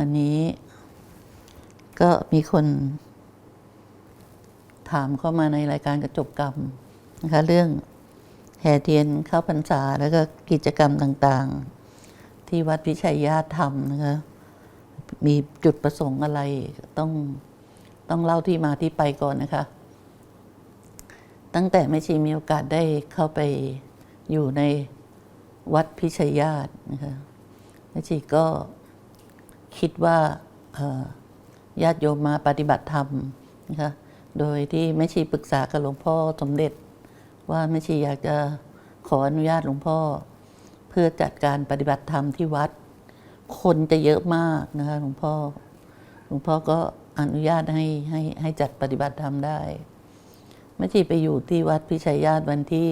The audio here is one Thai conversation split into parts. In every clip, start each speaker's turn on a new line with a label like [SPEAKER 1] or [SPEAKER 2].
[SPEAKER 1] วันนี้ก็มีคนถามเข้ามาในรายการกระจกกรรมนะคะเรื่องแห่เทียนเข้าพรรษาแล้วก็กิจกรรมต่างๆ ที่วัดพิชัยญาติทำนะคะมีจุดประสงค์อะไรต้องต้องเล่าที่มาที่ไปก่อนนะคะ ตั้งแต่แม่ชีมีโอกาสได้เข้าไปอยู่ในวัดพิชัยญาตินะคะแม่ชีก็ คิดว่าญาติโยมมาปฏิบัติธรรมนะคะโดยที่แม่ชีปรึกษากับหลวงพ่อสมเด็จ ว่าแม่ชีอยากจะขออนุญาตหลวงพ่อ เพื่อจัดการปฏิบัติธรรมที่วัด คนจะเยอะมากนะคะหลวงพ่อหลวงพ่อก็อนุญาตให้ให้ให้จัดปฏิบัติธรรมได้แม่ชีไปอยู่ที่วัดพิชัยญาติวันที่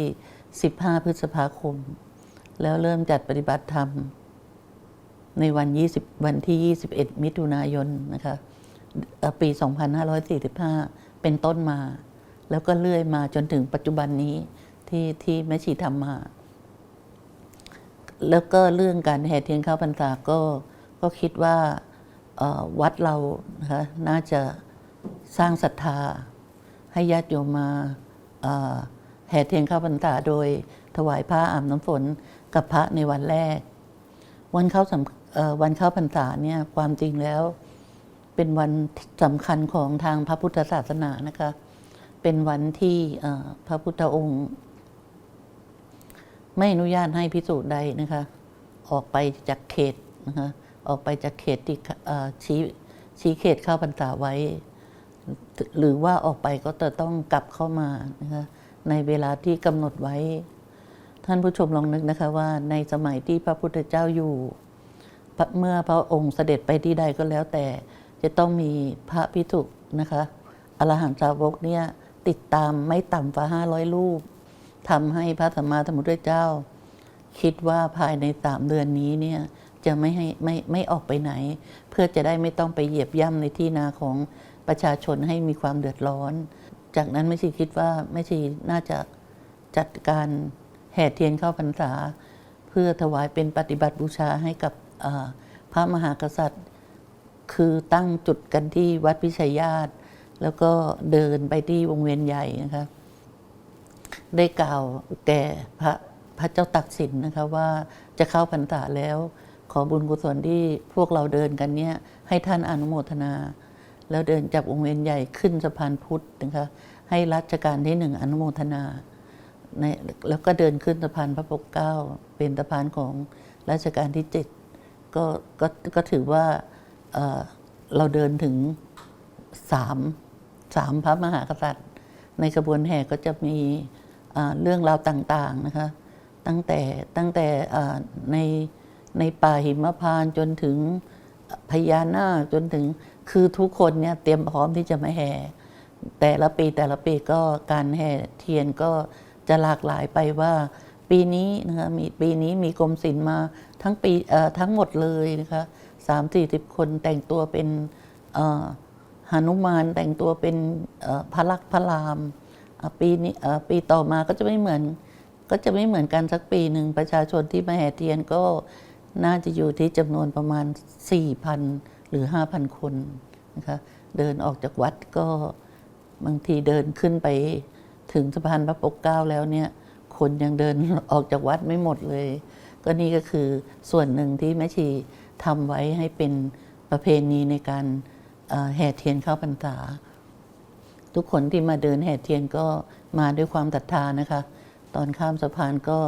[SPEAKER 1] 15 พฤษภาคม แล้วเริ่มจัดปฏิบัติธรรม ในวัน 20 วันที่ 21 มิถุนายนนะคะเอ่อปี 2545 เป็นต้นมา แล้วก็เลื่อยมาจนถึงปัจจุบันนี้ที่ที่แม่ชีทำมา แล้วก็เรื่องการแห่เทียนเข้าพรรษาก็ก็คิดว่าวัดเรานะคะน่าจะสร้างศรัทธา ให้ญาติโยมมาแห่เทียนเข้าพรรษาโดยถวายผ้าอาบน้ำฝนกับพระในวันแรก วันเข้าสำ วันเข้าพรรษาเนี่ยความจริงแล้ว เป็นวันสำคัญของทางพระพุทธศาสนานะคะ เป็นวันที่พระพุทธองค์ ไม่อนุญาตให้พิสูจน์ใดนะคะ ออกไปจากเขตนะคะออกไปจากเขตที่ชี้ชี้เขตเข้าพรรษาไว้ หรือว่าออกไปก็จะต้องกลับเข้ามานะคะในเวลาที่กำหนดไว้ ท่านผู้ชมลองนึกนะคะว่าในสมัยที่พระพุทธเจ้าอยู่ เมื่อพระองค์เสด็จไปที่ใดก็แล้วแต่ จะต้องมีพระพิสุนะคะอรหันตสาวกเนี่ยติดตามไม่ต่ำกว่าห้าร้อยรูปทำให้พระสัมมาสัมพุทธเจ้า คิดว่าภายในสามเดือนนี้เนี่ยจะไม่ให้ไม่ไม่ออกไปไหน เพื่อจะได้ไม่ต้องไปเหยียบย่ำในที่นาของประชาชนให้มีความเดือดร้อน จากนั้นไม่ชีคิดว่าไม่ชีน่าจะจัดการแห่เทียนเข้าพรรษา เพื่อถวายเป็นปฏิบัติบูชาให้กับ พระมหากษัตริย์ คือตั้งจุดกันที่วัดพิชัยญาติ แล้วก็เดินไปที่วงเวียนใหญ่นะคะได้กล่าวแก่พระพระเจ้าตักสินนะคะว่าจะเข้าพรรษาแล้ว ขอบุญกุศลที่พวกเราเดินกันเนี่ยให้ท่านอนุโมทนา แล้วเดินจากวงเวียนใหญ่ขึ้นสะพานพุทธนะคะให้รัชกาลที่หนึ่งอนุโมทนาแล้วก็เดินขึ้นสะพานพระปกเก้าเป็นสะพานของรัชกาลที่เจ็ด ก็ก็ก็ถือว่าเเราเดินถึงสามสามพระมหากษัตริย์ ในกระบวนแห่ก็จะมีเรื่องราวต่างๆนะคะตั้งแต่ตั้งแต่ในในป่าหิมพานจนถึงพญานาคจนถึงคือทุกคนเนี่ยเตรียมพร้อมที่จะมาแห่ แต่ละปีแต่ละปีก็การแห่เทียนก็จะหลากหลายไปว่า ปีนี้นะคะมีปีนี้มีกรมศิลป์มาทั้งปีทั้งหมดเลยนะคะสามสี่สิบคนแต่งตัวเป็นหนุมานแต่งตัวเป็นพระลักษมณ์พระรามปีนี้ปีต่อมาก็จะไม่เหมือน ก็จะไม่เหมือนกันสักปีหนึ่งประชาชนที่มาแห่เทียนก็น่าจะอยู่ที่จำนวนประมาณ 4,000 หรือ 5,000 คนนะคะเดินออกจากวัดก็บางทีเดินขึ้นไปถึงสะพานพระปกเกล้าแล้วเนี่ย คนยังเดินออกจากวัดไม่หมดเลย ก็นี่ก็คือส่วนหนึ่งที่แม่ชีทำไว้ให้เป็นประเพณีในการแห่เทียนเข้าพรรษา ทุกคนที่มาเดินแห่เทียนก็มาด้วยความศรัทธานะคะ ตอนข้ามสะพานก็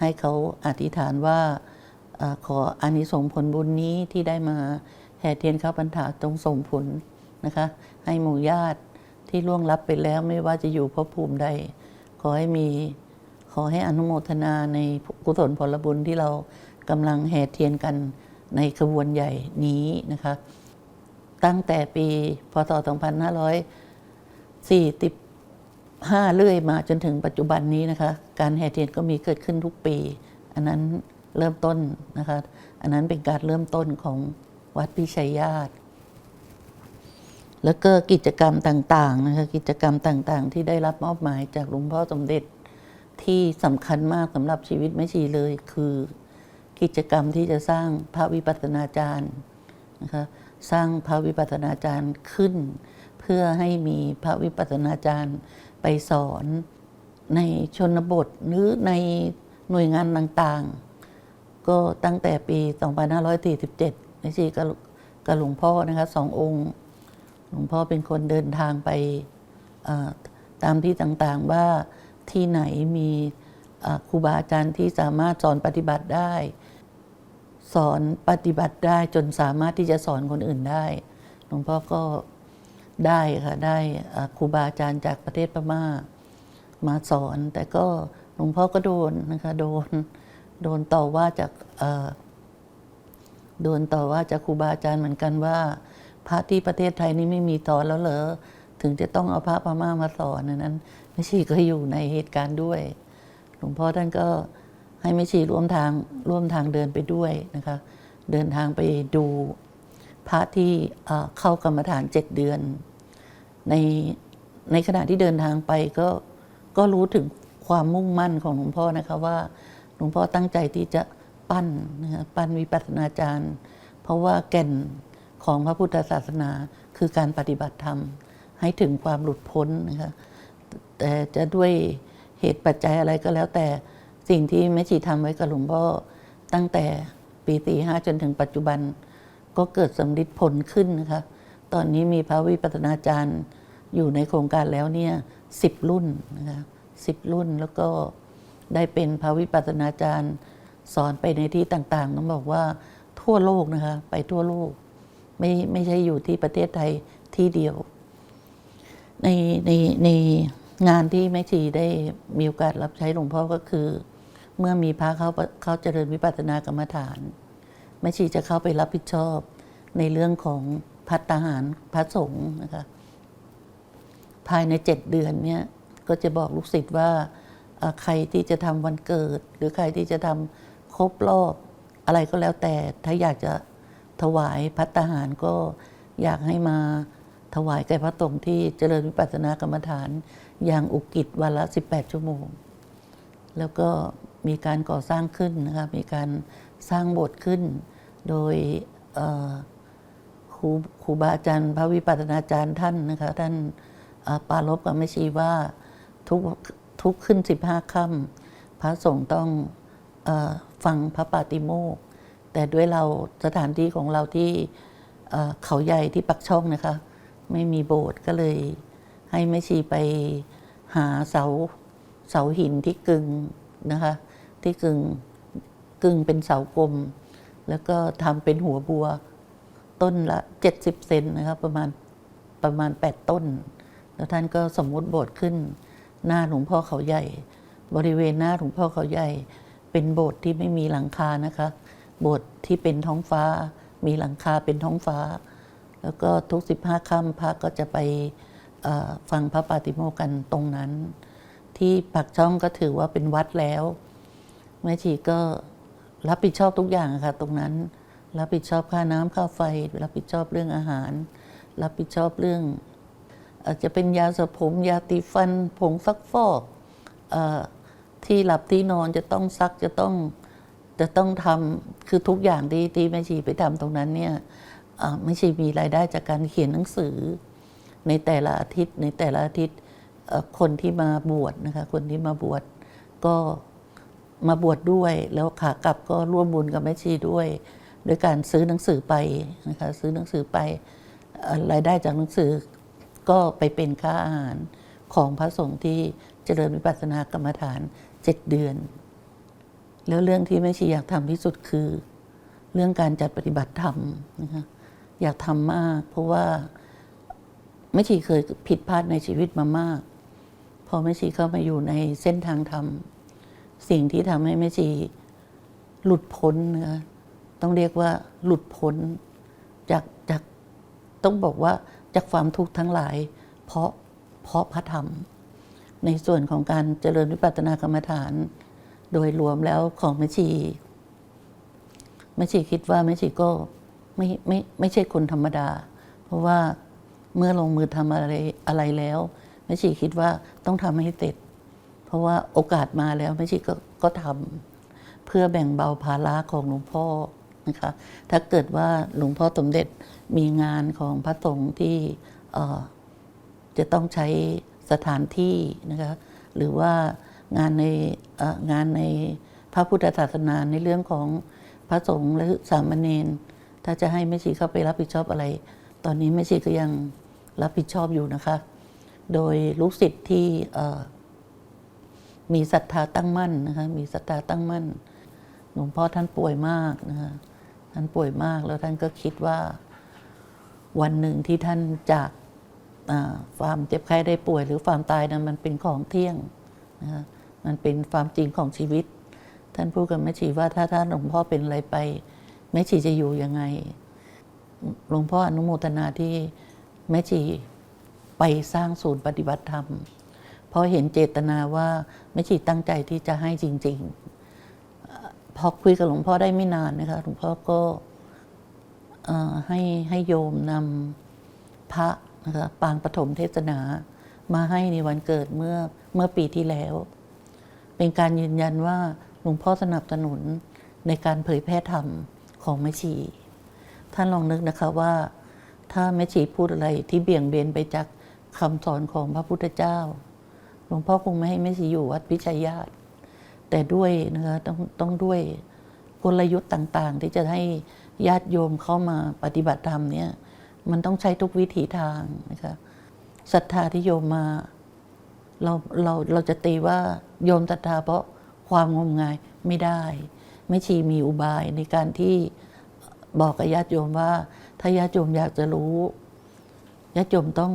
[SPEAKER 1] ให้เขาอธิษฐานว่าอขออานิสงส์ผลบุญนี้ที่ได้มาแห่เทียนเข้าพรรษาจงส่งผลนะคะ ให้หมู่ญาติที่ล่วงลับไปแล้วไม่ว่าจะอยู่ภพภูมิใดขอให้มี ขอให้อนุโมทนาในกุศลผลบุญที่เรากำลังแห่เทียนกันในขบวนใหญ่นี้นะคะ ตั้งแต่ปีพศ 2545 เรื่อยมาจนถึงปัจจุบันนี้นะคะ การแห่เทียนก็มีเกิดขึ้นทุกปี อันนั้นเริ่มต้นนะคะ อันนั้นเป็นการเริ่มต้นของวัดพิชัยญาติ แล้วก็กิจกรรมต่างๆนะคะ กิจกรรมต่างๆ ที่ได้รับมอบหมายจากหลวงพ่อสมเด็จ ที่สำคัญมากสำหรับชีวิตแม่ชีเลยคือ กิจกรรมที่จะสร้างพระวิปัสสนาจารย์นะคะสร้างพระวิปัสสนาจารย์ขึ้น เพื่อให้มีพระวิปัสสนาจารย์ไปสอนในชนบทหรือในหน่วยงานต่างๆ ก็ตั้งแต่ปี 2547ในชีกับกับหลวงพ่อนะคะสององค์ หลวงพ่อเป็นคนเดินทางไปตามที่ต่างๆว่า ที่ไหนมีครูบาอาจารย์ที่สามารถสอนปฏิบัติได้ สอนปฏิบัติได้จนสามารถที่จะสอนคนอื่นได้หลวงพ่อก็ได้ค่ะได้ครูบาอาจารย์จากประเทศพม่า มาสอน แต่ก็หลวงพ่อก็โดนนะคะโดนโดนต่อว่าจากโดนต่อว่าจากครูบาอาจารย์เหมือนกันว่า พระที่ประเทศไทยนี่ไม่มีสอนแล้วเหรอ ถึงจะต้องเอาพระพม่ามาสอนนั้นแม่ชีก็อยู่ในเหตุการณ์ด้วย หลวงพ่อท่านก็ให้แม่ชีร่วมทางร่วมทางเดินไปด้วยนะคะ เดินทางไปดูพระที่เข้ากรรมฐานเจ็ดเดือน ในในขณะที่เดินทางไปก็ก็รู้ถึงความมุ่งมั่นของหลวงพ่อนะคะว่าหลวงพ่อตั้งใจที่จะปั้นนะะปั้นวิปัสสนาจารย์ เพราะว่าแก่นของพระพุทธศาสนาคือการปฏิบัติธรรม ให้ถึงความหลุดพ้นนะคะแต่จะด้วยเหตุปัจจัยอะไรก็แล้ว แต่สิ่งที่แม่ชีทำไว้กับหลวงพ่อตั้งแต่ปีตีห้าจนถึงปัจจุบัน ก็เกิดสำลิดผลขึ้นนะคะตอนนี้มีพระวิปัสสนาจารย์อยู่ในโครงการแล้วเนี่ยสิบรุ่นนะคะสิบรุ่นแล้วก็ได้เป็นพระวิปัสสนาจารย์สอนไปในที่ต่างๆต้องบอกว่าทั่วโลกนะคะไปทั่วโลก ไม่ไม่ใช่อยู่ที่ประเทศไทยที่เดียว ในในในงานที่แม่ชีได้มีโอกาสรับใช้หลวงพ่อก็คือ เมื่อมีพระเขาเขาเจริญวิปัสสนากรรมฐานแม่ชีจะเข้าไปรับผิดชอบในเรื่องของพัฒหารพระสงฆ์นะคะภายในเจ็ดเดือนเนี่ยก็จะบอกลูกศิษย์ว่าใครที่จะทำวันเกิด หรือใครที่จะทำครบรอบอะไรก็แล้วแต่ถ้าอยากจะถวายพัฒหารก็อยากให้มา ถวายแก่พระสงฆ์ที่เจริญวิปัสสนากรรมฐาน อย่างอุกิจวันละ 18 ชั่วโมง แล้วก็มีการก่อสร้างขึ้นนะคะมีการสร้างโบสถ์ขึ้น โดยครูครูบาอาจารย์พระวิปัสสนาจารย์ท่านนะคะท่านปารบกับแม่ชีว่าทุกทุกขึ้นสิบห้าค่ำพระสงฆ์ต้องอฟังพระปาติโมกข์แต่ด้วยเราสถานที่ของเราที่เขาใหญ่ที่ปักช่องนะคะ ไม่มีโบสถ์ก็เลย ให้แม่ชีไปหาเสาเสาหินที่กึงนะคะ ที่กึงกึงเป็นเสากลม แล้วก็ทำเป็นหัวบัวต้นละ 70 เซนนะครับประมาณประมาณ 8 ต้น แล้วท่านก็สมมุติโบสถ์ขึ้น หน้าหลวงพ่อเขาใหญ่ บริเวณหน้าหลวงพ่อเขาใหญ่ เป็นโบสถ์ที่ไม่มีหลังคานะคะ โบสถ์ที่เป็นท้องฟ้า มีหลังคาเป็นท้องฟ้า แล้วก็ทุก 15ค่ำพระก็จะไปฟังพระปาติโมกันตรงนั้น ที่ปักช่องก็ถือว่าเป็นวัดแล้วแม่ชีก็รับผิดชอบทุกอย่างค่ะ ตรงนั้น รับผิดชอบค่าน้ำค่าไฟ รับผิดชอบเรื่องอาหาร รับผิดชอบเรื่อง อาจจะเป็นยาสระผมยาตีฟันผงซักฟอกอที่หลับที่นอนจะต้องซักจะต้องจะต้องทำคือทุกอย่างที่ที่แม่ชีไปทำตรงนั้นเนี่ย เอ่อแม่มีรายได้จากการเขียนหนังสือ ในแต่ละอาทิตย์ ในแต่ละอาทิตย์คนที่มาบวชนะคะคนที่มาบวชก็มาบวชดด้วย แล้วขากลับก็ร่วมบุญกับแม่ชีด้วยโดยการซื้อหนังสือไปนะคะซื้อหนังสือไปรายได้จากหนังสือก็ไปเป็นค่าอาหารของพระสงฆ์ที่เจริญวิปัสสนากรรมฐานเจ็ดเดือน แล้วเรื่องที่แม่ชีอยากทำที่สุดคือ เรื่องการจัดปฏิบัติธรรมนะคะ อยากทำมาก เพราะว่าแม่ชีเคยผิดพลาดในชีวิตมามาก พอแม่ชีเข้ามาอยู่ในเส้นทางธรรม สิ่งที่ทำให้แม่ชีหลุดพ้นนะต้องเรียกว่าหลุดพ้นจากจากต้องบอกว่าจากความทุกข์ทั้งหลาย เพราะเพราะพระธรรม ในส่วนของการเจริญวิปัสสนากรรมฐาน โดยรวมแล้วของแม่ชีแม่ชีคิดว่าแม่ชีก็ ไม่ไม่ไม่ใช่คนธรรมดา เพราะว่าเมื่อลงมือทำอะไรอะไรแล้วแม่ชีคิดว่าต้องทำให้เสร็จ เพราะว่าโอกาสมาแล้วแม่ชีก็ก็ทำเพื่อแบ่งเบาภาระของหลวงพ่อนะคะถ้าเกิดว่าหลวงพ่อสมเด็จมีงานของพระสงฆ์ที่จะต้องใช้สถานที่นะคะหรือว่างานในงานในพระพุทธศาสนาในเรื่องของพระสงฆ์หรือสามเณร ถ้าจะให้แม่ชีเข้าไปรับผิดชอบอะไร ตอนนี้แม่ชีก็ยังรับผิดชอบอยู่นะคะ โดยลูกศิษย์ที่มีศรัทธาตั้งมั่นนะคะ มีศรัทธาตั้งมั่น หลวงพ่อท่านป่วยมากนะคะ ท่านป่วยมากแล้วท่านก็คิดว่า วันหนึ่งที่ท่านจากความเจ็บไข้ได้ป่วย หรือความตายนั้นมันเป็นของเที่ยงนะคะมันเป็นความจริงของชีวิต ท่านพูดกับแม่ชีว่าถ้าท่านหลวงพ่อเป็นอะไรไป แม่ชีจะอยู่ยังไง หลวงพ่ออนุโมทนาที่แม่ชีไปสร้างศูนย์ปฏิบัติธรรม เพราะเห็นเจตนาว่าแม่ชีตั้งใจที่จะให้จริง ๆ พอคุยกับหลวงพ่อได้ไม่นานนะคะหลวงพ่อก็ให้ให้โยมนำพระนะคะปางปฐมเทศนามาให้ในวันเกิดเมื่อเมื่อปีที่แล้ว เป็นการยืนยันว่าหลวงพ่อสนับสนุนในการเผยแพร่ธรรม ของแม่ชี ท่านลองนึกนะคะว่า ถ้าแม่ชีพูดอะไรที่เบี่ยงเบนไปจากคำสอนของพระพุทธเจ้า หลวงพ่อคงไม่ให้แม่ชีอยู่วัดพิชัยญาติ แต่ด้วยนะคะต้องต้องด้วยกลยุทธ์ต่างๆ ที่จะให้ญาติโยมเข้ามาปฏิบัติธรรมเนี่ยมันต้องใช้ทุกวิถีทางนะคะศรัทธาที่โยมมาเราเราเราจะตีว่าโยมศรัทธาเพราะความงมงายไม่ได้ ไม่ชีมีอุบายในการที่บอกกับญาติโยมว่า ถ้าญาติโยมอยากจะรู้ญาติโยมต้อง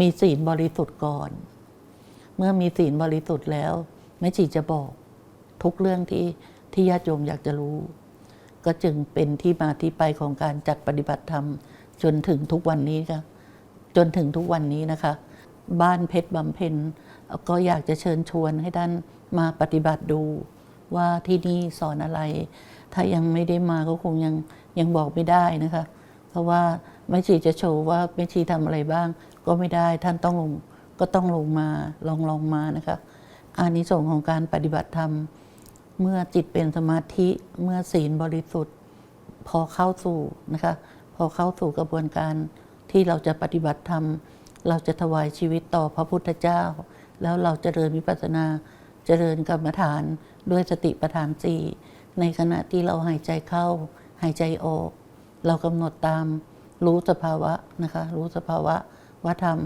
[SPEAKER 1] มีศีลบริสุทธิ์ก่อน เมื่อมีศีลบริสุทธิ์แล้วแม่ชีจะบอกทุกเรื่องที่ที่ญาติโยมอยากจะรู้ ก็จึงเป็นที่มาที่ไปของการจัดปฏิบัติธรรม จนถึงทุกวันนี้ค่ะจนถึงทุกวันนี้นะคะ บ้านเพชรบำเพ็ญก็อยากจะเชิญชวนให้ท่านมาปฏิบัติดู ว่าที่นี่สอนอะไร ถ้ายังไม่ได้มาก็คงยังยังบอกไม่ได้นะคะ เพราะว่าแม่ชีจะโชว์ว่าแม่ชีทำอะไรบ้าง ก็ไม่ได้ท่านต้องลงก็ต้องลงมาลองลองมานะคะอานิสงส์ของการปฏิบัติธรรม เมื่อจิตเป็นสมาธิเมื่อศีลบริสุทธิ์ พอเข้าสู่นะคะ พอเข้าสู่กระบวนการที่เราจะปฏิบัติธรรม เราจะถวายชีวิตต่อพระพุทธเจ้า แล้วเราจเจริญวิปัสสนาเจริญกรรมฐาน ด้วยสติปัฏฐานสี่ในขณะที่เราหายใจเข้า หายใจออก เรากำหนดตามรู้สภาวะนะคะ รู้สภาวะว่าธรรม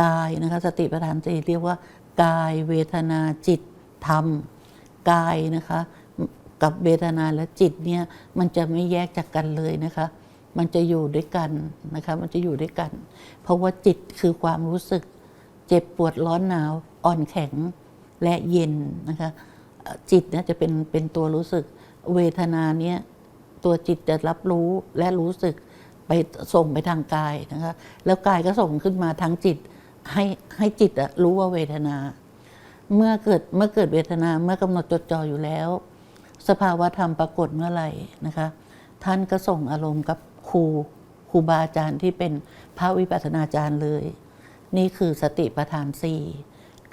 [SPEAKER 1] กายนะคะสติปัฏฐานสี่เรียกว่า กายเวทนาจิตธรรม กายนะคะกับเวทนาและจิตเนี่ยมันจะไม่แยกจากกันเลยนะคะ มันจะอยู่ด้วยกันนะคะ มันจะอยู่ด้วยกัน เพราะว่าจิตคือความรู้สึก เจ็บปวดร้อนหนาวอ่อนแข็ง และเย็นนะคะจิตเนี่ยจะเป็นเป็นตัวรู้สึกเวทนาเนี่ยตัวจิตจะรับรู้และรู้สึกไปส่งไปทางกายนะคะแล้วกายก็ส่งขึ้นมาทางจิตให้ให้จิตอะรู้ว่าเวทนา เมื่อเกิดเมื่อเกิดเวทนาเมื่อกำหนดจดจ่ออยู่แล้ว สภาวะธรรมปรากฏเมื่อไหร่นะคะท่านก็ส่งอารมณ์กับครูครูบาอาจารย์ที่เป็นพระวิปัสสนาจารย์เลย นี่คือสติปัฏฐานสี่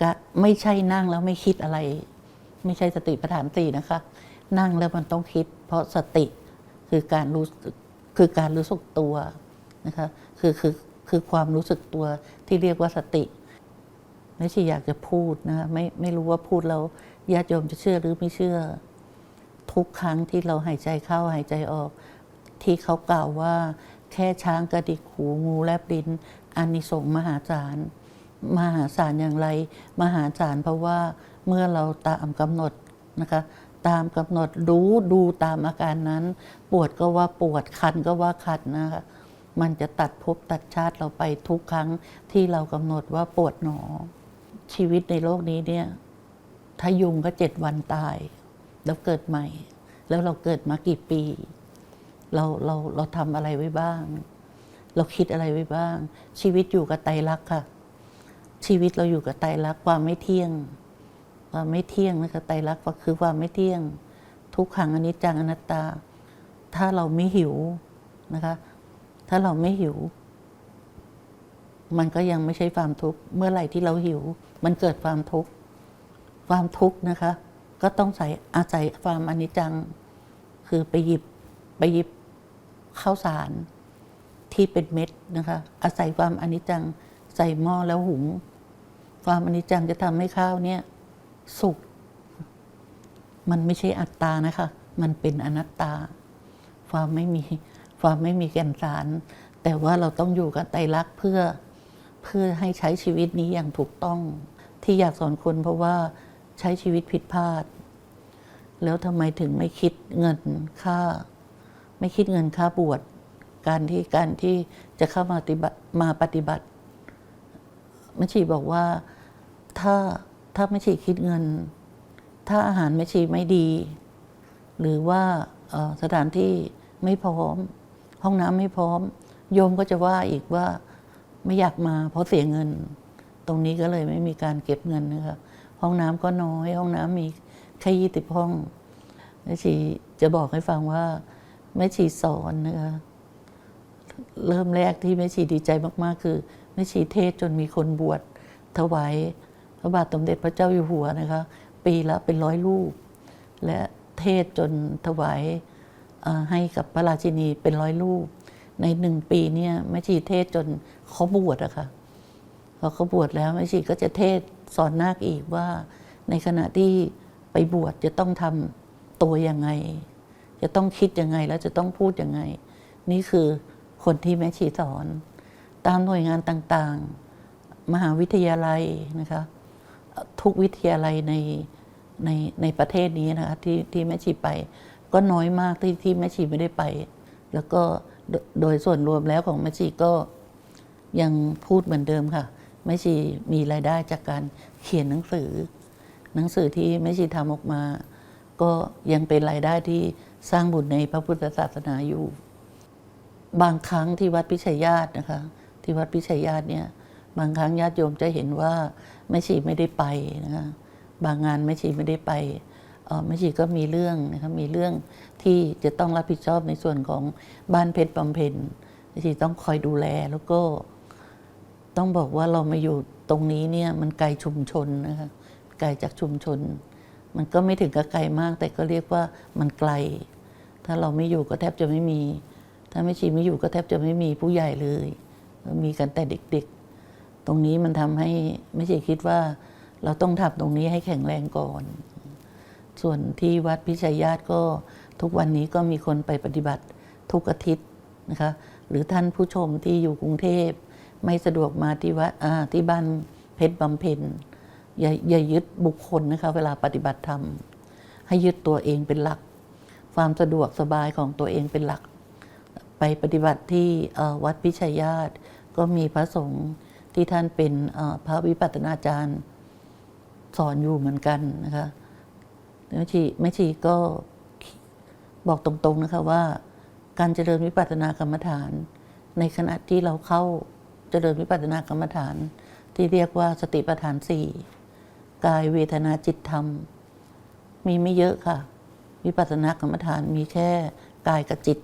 [SPEAKER 1] ก็ไม่ใช่นั่งแล้วไม่คิดอะไร ไม่ใช่สติปัฏฐานสี่นะคะ นั่งแล้วมันต้องคิด เพราะสติคือการรู้คือการรู้สึกตัวนะคะคือคือคือความรู้สึกตัวที่เรียกว่าสติไม่ใช่อยากจะพูดนะไม่ไม่รู้ว่าพูดแล้วญาติโยมจะเชื่อหรือไม่เชื่อ ทุกครั้งที่เราหายใจเข้าหายใจออก ที่เขากล่าวว่า แค่ช้างกระดิกหูงูแลบลิ้นอานิสงส์มหาศาล มหาศาลอย่างไร มหาศาลเพราะว่าเมื่อเราตามกำหนดนะคะตามกำหนดรู้ดูตามอาการนั้น ปวดก็ว่าปวดคันก็ว่าคันนะคะมันจะตัดภพตัดชาติเราไปทุกครั้งที่เรากำหนดว่าปวดหนอ ชีวิตในโลกนี้เนี่ยถ้ายุงก็เจ็ดวันตาย แล้วเกิดใหม่ แล้วเราเกิดมากี่ปี เราเราเราทำอะไรไว้บ้าง เราคิดอะไรไว้บ้าง ชีวิตอยู่กับไตรลักษณ์ค่ะ ชีวิตเราอยู่กับไตรลักษณ์ความไม่เที่ยง ความไม่เที่ยงนะคะไตรลักษณ์ก็คือความไม่เที่ยง ทุกขังอนิจจังอนัตตา ถ้าเราไม่หิวนะคะ ถ้าเราไม่หิว มันก็ยังไม่ใช่ความทุกข์เมื่อไหร่ที่เราหิว มันเกิดความทุกข์ความทุกข์นะคะ ก็ต้องใส่อาศัยความอนิจจังคคือไปหยิบไปหยิบข้าวสารที่เป็นเม็ดนะคะ อาศัยความอนิจจังใส่หม้อแล้วหุง ความอนิจจังจะทำให้ข้าวเนี่ยสุกมันไม่ใช่อัตตานะคะ มันเป็นอนัตตา ความไม่มีความไม่มีแก่นสาร แต่ว่าเราต้องอยู่กับไตรลักษณ์เพื่อเพื่อให้ใช้ชีวิตนี้อย่างถูกต้อง ที่อยากสอนคนเพราะว่าใช้ชีวิตผิดพลาด แล้วทำไมถึงไม่คิดเงินค่า ไม่คิดเงินค่าบวชการที่การที่จะเข้ามาปฏิบัติมาปฏิบัติ แม่ชีบอกว่าถ้าถ้าแม่ชีคิดเงิน ถ้าอาหารแม่ชีไม่ดี หรือว่าสถานที่ไม่พร้อม ห้องน้ำไม่พร้อม โยมก็จะว่าอีกว่าไม่อยากมาเพราะเสียเงิน ตรงนี้ก็เลยไม่มีการเก็บเงินนะคะห้องน้ำก็น้อย ห้องน้ำมีแค่ยี่สิบห้องแม่ชีจะบอกให้ฟังว่าแม่ชีสอนนะคะเริ่มแรกที่แม่ชีดีใจมาก ๆ คือ ม่ชีเทศจนมีคนบวชถวายพระบาทสมเด็จพระเจ้าอยู่หัวนะคะ ปีละเป็นร้อยรูป และเทศจนถวายให้กับพระราชินีเป็นร้อยรูป ในหนึ่งปีเนี่ยแม่ชีเทศจนเขาบวชอะค่ะพอเขาบวชแล้วแม่ชีก็จะเทศสอนนาคอีกว่า ในขณะที่ไปบวชจะต้องทำตัวยังไง จะต้องคิดยังไงแล้วจะต้องพูดยังไง นี่คือคนที่แม่ชีสอน ตามหน่วยงานต่างๆ มหาวิทยาลัยนะคะทุกวิทยาลัยในในในประเทศนี้นะคะที่ที่แม่ชีไป ก็น้อยมากที่ที่แม่ชีไม่ได้ไป แล้วก็โดยส่วนรวมแล้วของแม่ชีก็ยังพูดเหมือนเดิมค่ะแม่ชีมีรายได้จากการเขียนหนังสือ หนังสือที่แม่ชีทำออกมา ก็ยังเป็นรายได้ที่สร้างบุญในพระพุทธศาสนาอยู่ บางครั้งที่วัดพิชัยญาตินะคะ ที่วัดพิชัยญาติเนี่ยบางครั้งญาติโยมจะเห็นว่าแม่ชีไม่ได้ไปนะคะบางงานแม่ชีไม่ได้ไปแม่ชีก็มีเรื่องนะคะมีเรื่องที่จะต้องรับผิดชอบในส่วนของบ้านเพชรบำเพ็ญแม่ชีต้องคอยดูแลแล้วก็ต้องบอกว่าเรามาอยู่ตรงนี้เนี่ยมันไกลชุมชนนะคะไกลจากชุมชน มันก็ไม่ถึงกับไกลมาก แต่ก็เรียกว่ามันไกล ถ้าเราไม่อยู่ก็แทบจะไม่มี ถ้าไม่ชีไม่อยู่ก็แทบจะไม่มีผู้ใหญ่เลย มีกันแต่เด็กๆ ตรงนี้มันทำให้ไม่ใช่คิดว่า เราต้องทำตรงนี้ให้แข็งแรงก่อน ส่วนที่วัดพิชัยญาติก็ทุกวันนี้ก็มีคนไปปฏิบัติทุกอาทิตย์นะคะหรือท่านผู้ชมที่อยู่กรุงเทพ ไม่สะดวกมาที่วัดที่บ้านเพชรบำเพ็ญอย่าอย่ายึดบุคคลนะคะเวลาปฏิบัติธรรม ให้ยึดตัวเองเป็นหลัก ความสะดวกสบายของตัวเองเป็นหลัก ไปปฏิบัติที่วัดพิชัยญาติ ก็มีพระสงฆ์ที่ท่านเป็นพระวิปัสสนาจารย์สอนอยู่เหมือนกันนะคะแม่ชีแม่ชีก็บอกตรงๆนะคะว่า การเจริญวิปัสสนากรรมฐาน ในขณะที่เราเข้าเจริญวิปัสสนากรรมฐาน ที่เรียกว่าสติปัฏฐานสี่กายเวทนาจิตธรรม มีไม่เยอะค่ะ วิปัสสนากรรมฐานมีแค่กายกับจิต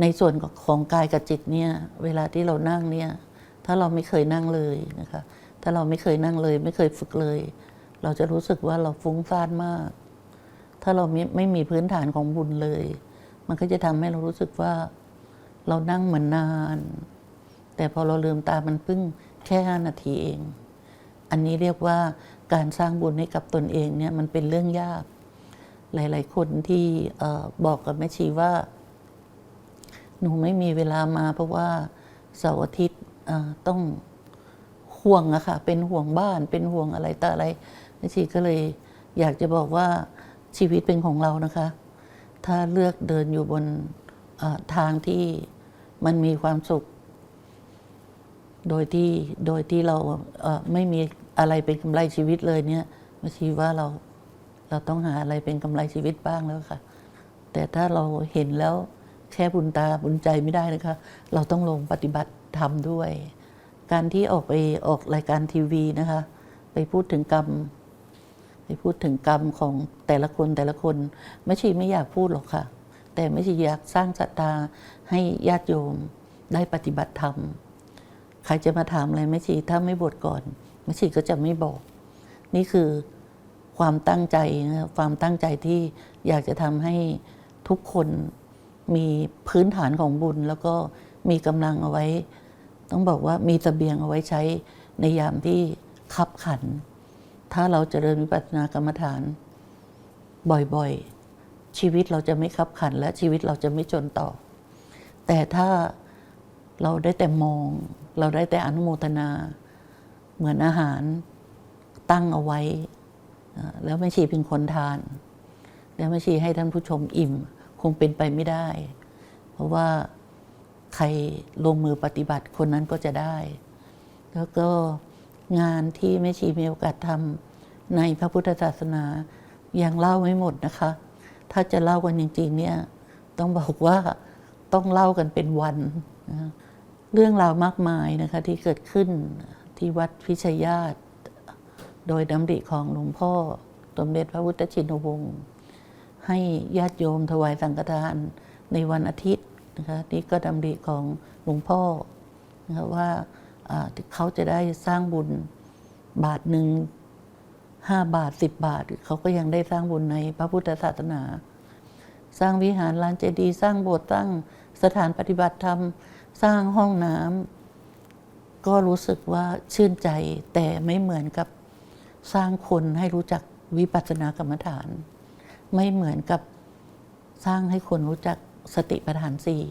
[SPEAKER 1] ในส่วนของกายกับจิตเนี่ยเวลาที่เรานั่งเนี่ยถ้าเราไม่เคยนั่งเลยนะคะถ้าเราไม่เคยนั่งเลย ไม่เคยฝึกเลย เราจะรู้สึกว่าเราฟุ้งซ่านมาก ถ้าเราไม่ไม่มีพื้นฐานของบุญเลย มันก็จะทำให้เรารู้สึกว่าเรานั่งเหมือนนาน แต่พอเราลืมตามันเพิ่งแค่ห้านาทีเอง อันนี้เรียกว่าการสร้างบุญให้กับตนเองเนี่ยมันเป็นเรื่องยาก หลาย ๆ คนที่ออบอกกับแม่ชีว่า หนูไม่มีเวลามา เพราะว่าเสาร์อาทิตย์ต้องห่วงอะค่ะ เป็นห่วงบ้านเป็นห่วงอะไรต่ออะไรแม่ชีก็เลยอยากจะบอกว่าชีวิตเป็นของเรานะคะ ถ้าเลือกเดินอยู่บนทางที่มันมีความสุข โดยที่โดยที่เราไม่มีอะไรเป็นกำไรชีวิตเลยเนี่ยแม่ชีว่าเราเราต้องหาอะไรเป็นกำไรชีวิตบ้างแล้วค่ะ แต่ถ้าเราเห็นแล้ว แค่บุญตาบุญใจไม่ได้นะคะ เราต้องลงปฏิบัติธรรมด้วย การที่ออกไปออกรายการทีวีนะคะ ไปพูดถึงกรรม ไปพูดถึงกรรมของแต่ละคนแต่ละคน ไม่ชีไม่อยากพูดหรอกค่ะ แต่ไม่ชีอยากสร้างศรัทธาให้ญาติโยมได้ปฏิบัติธรรม ใครจะมาถามอะไรแม่ชีถ้าไม่บวชก่อนแม่ชีก็จะไม่บอก นี่คือความตั้งใจนะความตั้งใจที่อยากจะทำให้ทุกคน มีพื้นฐานของบุญ แล้วก็มีกำลังเอาไว้ ต้องบอกว่ามีเสบียงเอาไว้ใช้ในยามที่ขับขัน ถ้าเราจเจริญวิปัสสนากรรมฐาน บ่อยๆ ชีวิตเราจะไม่ขับขัน และชีวิตเราจะไม่จนต่อ แต่ถ้าเราได้แต่มอง เราได้แต่อนุโมทนา เหมือนอาหารตั้งเอาไว้ แล้วแม่ชีเป็นคนทาน แล้วแม่ชีให้ท่านผู้ชมอิ่ม คงเป็นไปไม่ได้ เพราะว่าใครลงมือปฏิบัติคนนั้นก็จะได้ แล้วก็งานที่แม่ชีมีโอกาสทำในพระพุทธศาสนายังเล่าไม่หมดนะคะ ถ้าจะเล่ากันจริง ๆ เนี่ย ต้องบอกว่าต้องเล่ากันเป็นวันนะเรื่องราวมากมายนะคะที่เกิดขึ้นที่วัดพิชยาตโดยดำริของหลวงพ่อสมเด็จพระพุทธชินวงศ์ ให้ญาติโยมถวายสังฆทานในวันอาทิตย์นะคะนี่ก็ดำริของหลวงพ่อนะคะว่าเขาจะได้สร้างบุญบาทหนึ่งห้าบาทสิบบาท เขาก็ยังได้สร้างบุญในพระพุทธศาสนา สร้างวิหารลานเจดีย์สร้างโบสถ์สร้างสถานปฏิบัติธรรม สร้างห้องน้ำก็รู้สึกว่าชื่นใจแต่ไม่เหมือนกับสร้างคนให้รู้จักวิปัสสนากรรมฐาน ไม่เหมือนกับสร้างให้คนรู้จักสติปัฏฐานสี่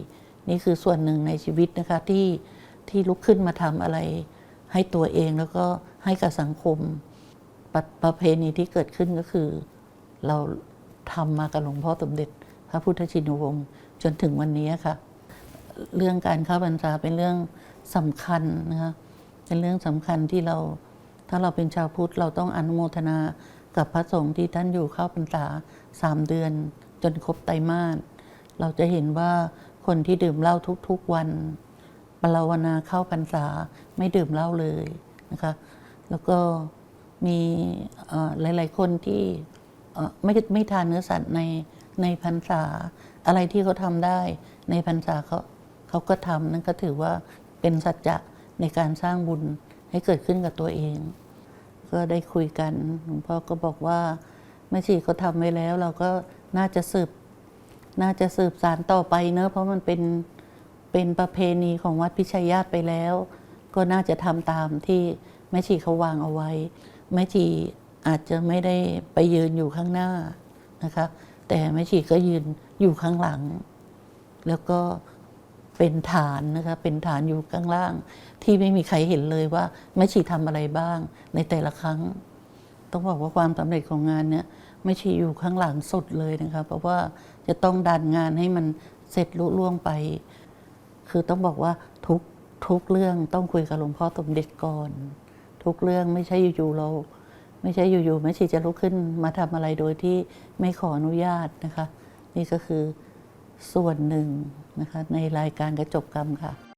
[SPEAKER 1] นี่คือส่วนหนึ่งในชีวิตนะคะที่ที่ลุกขึ้นมาทำอะไร ให้ตัวเองแล้วก็ให้กับสังคมปประเพณีที่เกิดขึ้นก็คือ เราทำมากับหลวงพ่อสมเด็จ พระพุทธชินวงศ์จนถึงวันนี้ค่ะ เรื่องการเข้าพรรษาเป็นเรื่องสำคัญนะคะเป็นเรื่องสำคัญที่เราถ้าเราเป็นชาวพุทธเราต้องอนุโมทนา กับพระสงฆ์ที่ท่านอยู่เข้าพรรษาสามเดือน จนครบไตรมาสเราจะเห็นว่าคนที่ดื่มเหล้าทุกๆวันปราวนาเข้าพรรษาไม่ดื่มเหล้าเลยนะคะแล้วก็มีหลาย ๆ คนที่ไม่ไม่ทานเนื้อสัตว์ในในพรรษา อะไรที่เขาทำได้ ในพรรษาเขาเขาก็ทำนั่นก็ถือว่าเป็นสัจจะในการสร้างบุญให้เกิดขึ้นกับตัวเอง ก็ได้คุยกันหลวงพ่อก็บอกว่าแม่ชีเขาทำไว้แล้ว เราก็น่าจะสืบ น่าจะสืบสารต่อไปเนอะเพราะมันเป็นเป็นประเพณีของวัดพิชัยญาติไปแล้ว ก็น่าจะทำตามที่แม่ชีเขาวางเอาไว้แม่ชีอาจจะไม่ได้ไปยืนอยู่ข้างหน้านะคะ แต่แม่ชีก็ยืนอยู่ข้างหลัง แล้วก็ เป็นฐานนะคะเป็นฐานอยู่ข้างล่าง ที่ไม่มีใครเห็นเลยว่าแม่ชีทำอะไรบ้างในแต่ละครั้ง ต้องบอกว่าความสำเร็จของงานเนี้ยไม่ใช่อยู่ข้างหลังสุดเลยนะคะเพราะว่าจะต้องดันงานให้มันเสร็จลุล่วงไป คือต้องบอกว่าทุกทุกเรื่องต้องคุยกับหลวงพ่อสมเด็จก่อน ทุกเรื่องไม่ใช่อยู่ๆเรา ไม่ใช่อยู่ๆแม่ชีจะลุกขึ้นมาทำอะไรโดยที่ไม่ขออนุญาตนะคะ นี่ก็คือ ส่วนหนึ่งนะคะในรายการกระจกกรรมค่ะ